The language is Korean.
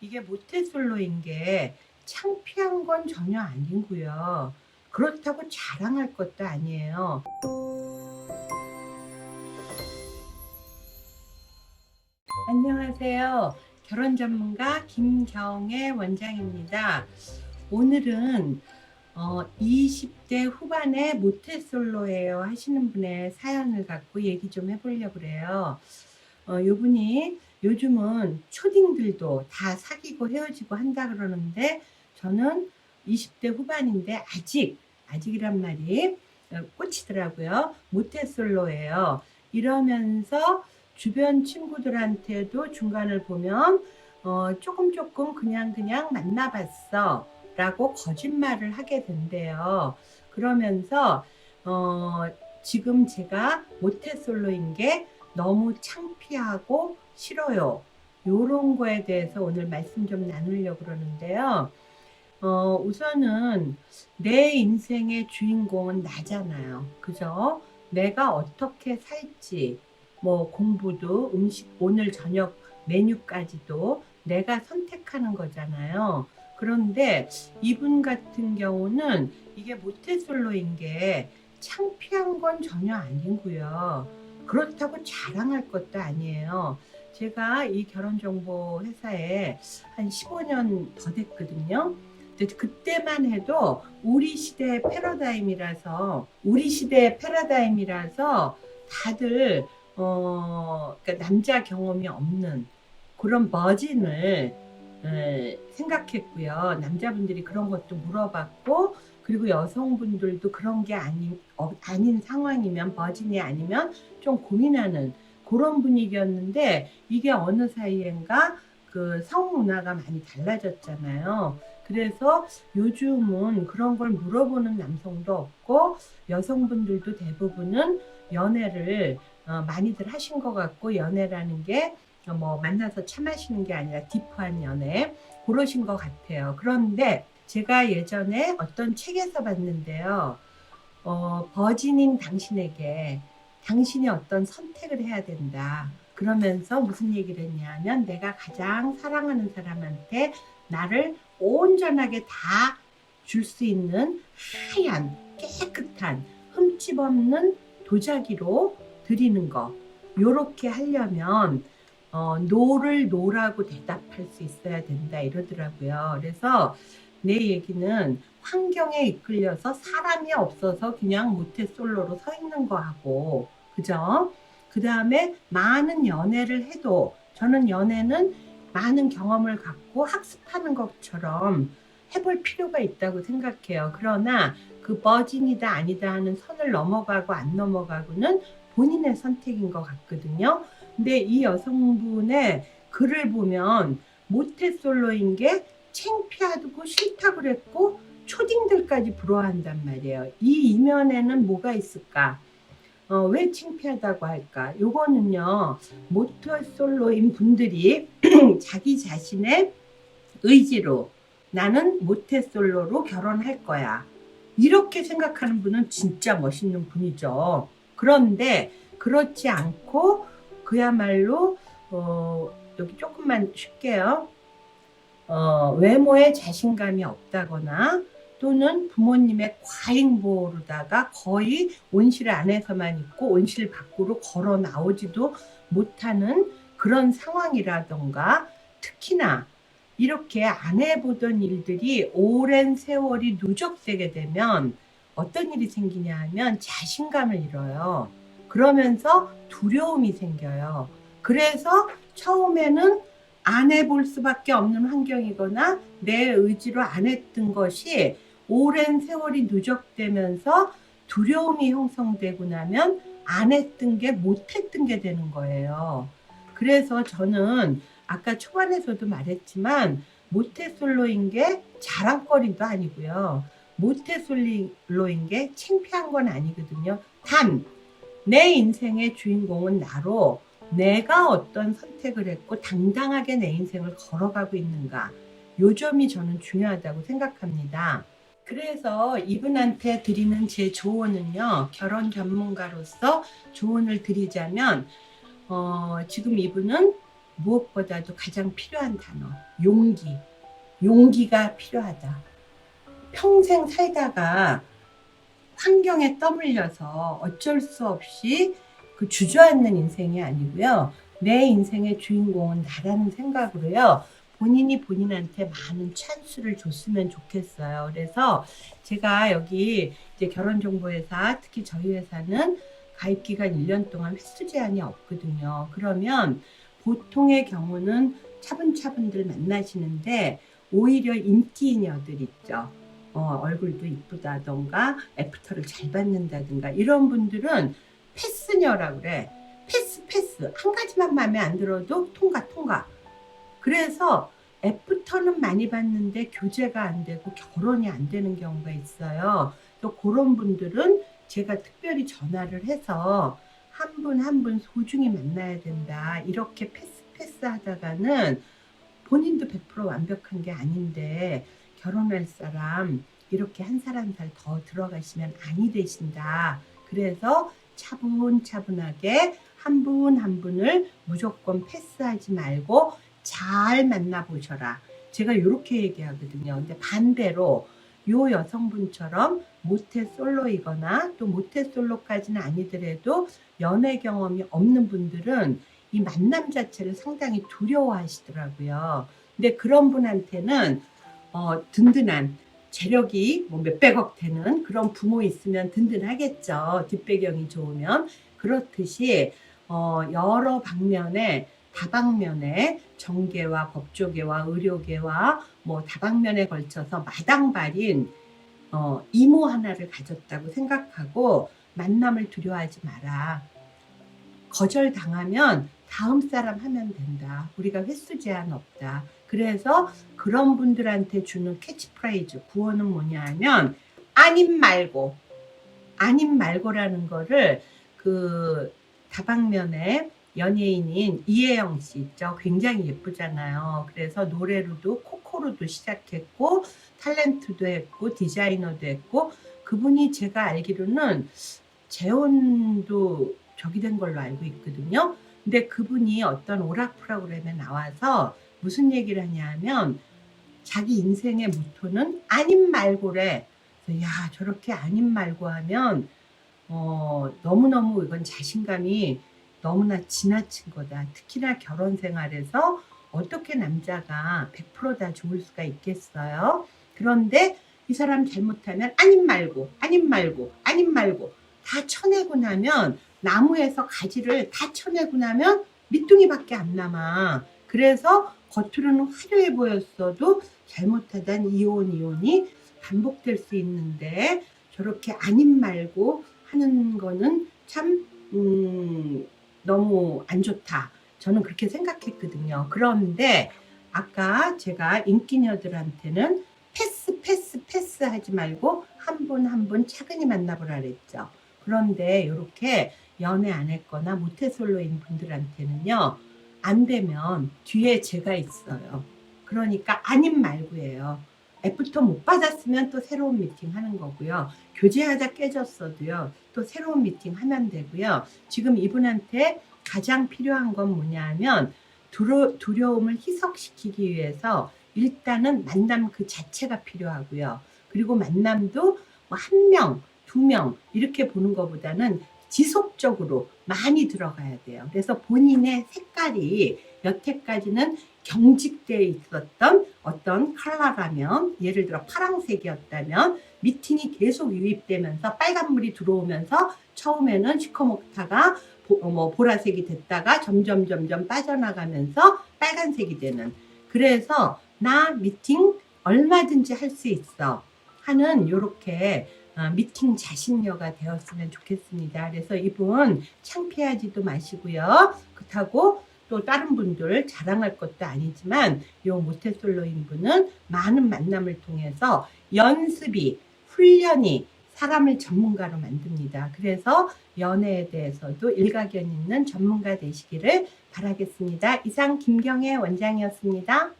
이게 모태솔로인 게 창피한 건 전혀 아니고요. 그렇다고 자랑할 것도 아니에요. 안녕하세요. 결혼 전문가 김경애 원장입니다. 오늘은 어, 20대 후반의 모태솔로예요 하시는 분의 사연을 갖고 얘기 좀 해보려고 그래요. 어, 요 분이 요즘은 초딩들도 다 사귀고 헤어지고 한다 그러는데 저는 20대 후반인데 아직 아직이란 말이 어, 꽂히더라고요. 모태솔로예요. 이러면서 주변 친구들한테도 중간을 보면 어, 조금 조금 그냥 그냥 만나봤어 라고 거짓말을 하게 된대요. 그러면서 어, 지금 제가 모태솔로인 게 너무 창피하고 싫어요. 요런 거에 대해서 오늘 말씀 좀 나누려고 그러는데요. 어, 우선은 내 인생의 주인공은 나잖아요. 그죠? 내가 어떻게 살지, 뭐 공부도 음식, 오늘 저녁 메뉴까지도 내가 선택하는 거잖아요. 그런데 이분 같은 경우는 이게 모태솔로인 게 창피한 건 전혀 아니고요. 그렇다고 자랑할 것도 아니에요. 제가 이 결혼정보 회사에 한 15년 더 됐거든요. 그때만 해도 우리 시대의 패러다임이라서 우리 시대의 패러다임이라서 다들 어 그러니까 남자 경험이 없는 그런 버진을 에, 생각했고요. 남자분들이 그런 것도 물어봤고 그리고 여성분들도 그런 게 아닌 어, 아닌 상황이면 버진이 아니면 좀 고민하는 그런 분위기였는데 이게 어느 사이엔가 그 성문화가 많이 달라졌잖아요. 그래서 요즘은 그런 걸 물어보는 남성도 없고 여성분들도 대부분은 연애를 어, 많이들 하신 것 같고 연애라는 게 뭐 만나서 차 마시는 게 아니라 딥한 연애 그러신 것 같아요. 그런데 제가 예전에 어떤 책에서 봤는데요. 어, 버진인 당신에게 당신이 어떤 선택을 해야 된다. 그러면서 무슨 얘기를 했냐면 내가 가장 사랑하는 사람한테 나를 온전하게 다 줄 수 있는 하얀 깨끗한 흠집 없는 도자기로 드리는 거. 요렇게 하려면 어, 노를 노라고 대답할 수 있어야 된다 이러더라고요. 그래서 내 얘기는 환경에 이끌려서 사람이 없어서 그냥 모태솔로로 서 있는 거하고 그죠? 그 다음에 많은 연애를 해도 저는 연애는 많은 경험을 갖고 학습하는 것처럼 해볼 필요가 있다고 생각해요. 그러나 그 버진이다 아니다 하는 선을 넘어가고 안 넘어가고는 본인의 선택인 것 같거든요. 근데 이 여성분의 글을 보면 모태솔로인 게 창피하고 싫다고 그랬고 초딩들까지 부러워한단 말이에요. 이 이면에는 뭐가 있을까? 어, 왜 창피하다고 할까? 요거는요, 모태솔로인 분들이 자기 자신의 의지로 나는 모태솔로로 결혼할 거야. 이렇게 생각하는 분은 진짜 멋있는 분이죠. 그런데 그렇지 않고 그야말로 어, 여기 조금만 쉴게요. 어, 외모에 자신감이 없다거나 또는 부모님의 과잉보호로다가 거의 온실 안에서만 있고 온실 밖으로 걸어 나오지도 못하는 그런 상황이라던가 특히나 이렇게 안 해보던 일들이 오랜 세월이 누적되게 되면 어떤 일이 생기냐 하면 자신감을 잃어요. 그러면서 두려움이 생겨요. 그래서 처음에는 안 해볼 수밖에 없는 환경이거나 내 의지로 안 했던 것이 오랜 세월이 누적되면서 두려움이 형성되고 나면 안 했던 게 못했던 게 되는 거예요. 그래서 저는 아까 초반에서도 말했지만 모태솔로인 게 자랑거리도 아니고요. 모태솔로인 게 창피한 건 아니거든요. 단, 내 인생의 주인공은 나로 내가 어떤 선택을 했고 당당하게 내 인생을 걸어가고 있는가. 요 점이 저는 중요하다고 생각합니다. 그래서 이분한테 드리는 제 조언은요, 결혼 전문가로서 조언을 드리자면, 어, 지금 이분은 무엇보다도 가장 필요한 단어, 용기. 용기가 필요하다. 평생 살다가 환경에 떠밀려서 어쩔 수 없이 그 주저앉는 인생이 아니고요. 내 인생의 주인공은 나라는 생각으로요. 본인이 본인한테 많은 찬스를 줬으면 좋겠어요. 그래서 제가 여기 이제 결혼정보회사, 특히 저희 회사는 가입 기간 1년 동안 횟수 제한이 없거든요. 그러면 보통의 경우는 차분차분들 만나시는데 오히려 인기녀들 있죠. 어, 얼굴도 이쁘다던가 애프터를 잘 받는다든가 이런 분들은 패스녀라 그래. 패스 패스 한 가지만 마음에 안 들어도 통과 통과. 그래서 애프터는 많이 받는데 교제가 안 되고 결혼이 안 되는 경우가 있어요. 또 그런 분들은 제가 특별히 전화를 해서 한 분 한 분 소중히 만나야 된다. 이렇게 패스 패스 하다가는 본인도 100% 완벽한 게 아닌데 결혼할 사람 이렇게 한살한살 더 들어가시면 아니 되신다. 그래서 차분차분하게 한분한 분을 무조건 패스하지 말고 잘 만나보셔라. 제가 이렇게 얘기하거든요. 근데 반대로 요 여성분처럼 모태 솔로이거나 또 모태 솔로까지는 아니더라도 연애 경험이 없는 분들은 이 만남 자체를 상당히 두려워하시더라고요. 근데 그런 분한테는 어, 든든한 재력이 뭐 몇백억 되는 그런 부모 있으면 든든하겠죠. 뒷배경이 좋으면. 그렇듯이 어, 여러 방면에 다방면에 정계와 법조계와 의료계와 뭐 다방면에 걸쳐서 마당발인 어, 이모 하나를 가졌다고 생각하고 만남을 두려워하지 마라. 거절 당하면 다음 사람 하면 된다. 우리가 횟수 제한 없다. 그래서 그런 분들한테 주는 캐치프레이즈 구호는 뭐냐 하면 아님 말고 아님 말고라는 거를 그 다방면에 연예인인 이혜영 씨 있죠. 굉장히 예쁘잖아요. 그래서 노래로도 코코로도 시작했고 탤런트도 했고 디자이너도 했고 그분이 제가 알기로는 재혼도 저기 된 걸로 알고 있거든요. 근데 그분이 어떤 오락 프로그램에 나와서 무슨 얘기를 하냐면 자기 인생의 모토는 아님 말고래. 야 저렇게 아님 말고 하면 어, 너무너무 이건 자신감이 너무나 지나친 거다. 특히나 결혼 생활에서 어떻게 남자가 100%다 좋을 수가 있겠어요? 그런데 이 사람 잘못하면 아님 말고, 아님 말고, 아님 말고 다 쳐내고 나면 나무에서 가지를 다 쳐내고 나면 밑둥이밖에 안 남아. 그래서 겉으로는 화려해 보였어도 잘못하단 이혼 이혼이 반복될 수 있는데 저렇게 아님 말고 하는 거는 참 음, 너무 안 좋다. 저는 그렇게 생각했거든요. 그런데 아까 제가 인기녀들한테는 패스 패스 패스 하지 말고 한 분 한 분 차근히 만나보라 그랬죠. 그런데 이렇게 연애 안 했거나 모태솔로인 분들한테는요. 안 되면 뒤에 제가 있어요. 그러니까 아님 말고예요. 애프터 못 받았으면 또 새로운 미팅 하는 거고요. 교제하자 깨졌어도요. 또 새로운 미팅 하면 되고요. 지금 이분한테 가장 필요한 건 뭐냐 하면 두려, 두려움을 희석시키기 위해서 일단은 만남 그 자체가 필요하고요. 그리고 만남도 뭐 한 명, 두 명 이렇게 보는 것보다는 지속적으로 많이 들어가야 돼요. 그래서 본인의 색깔이 여태까지는 경직되어 있었던 어떤 컬러라면 예를 들어 파랑색이었다면 미팅이 계속 유입되면서 빨간물이 들어오면서 처음에는 시커멓다가 보, 어, 뭐 보라색이 됐다가 점점 점점 빠져나가면서 빨간색이 되는 그래서 나 미팅 얼마든지 할 수 있어 하는 요렇게 어, 미팅 자신녀가 되었으면 좋겠습니다. 그래서 이분 창피하지도 마시고요. 그렇다고 또 다른 분들 자랑할 것도 아니지만 요 모태솔로인 분은 많은 만남을 통해서 연습이 훈련이 사람을 전문가로 만듭니다. 그래서 연애에 대해서도 일가견 있는 전문가 되시기를 바라겠습니다. 이상 김경애 원장이었습니다.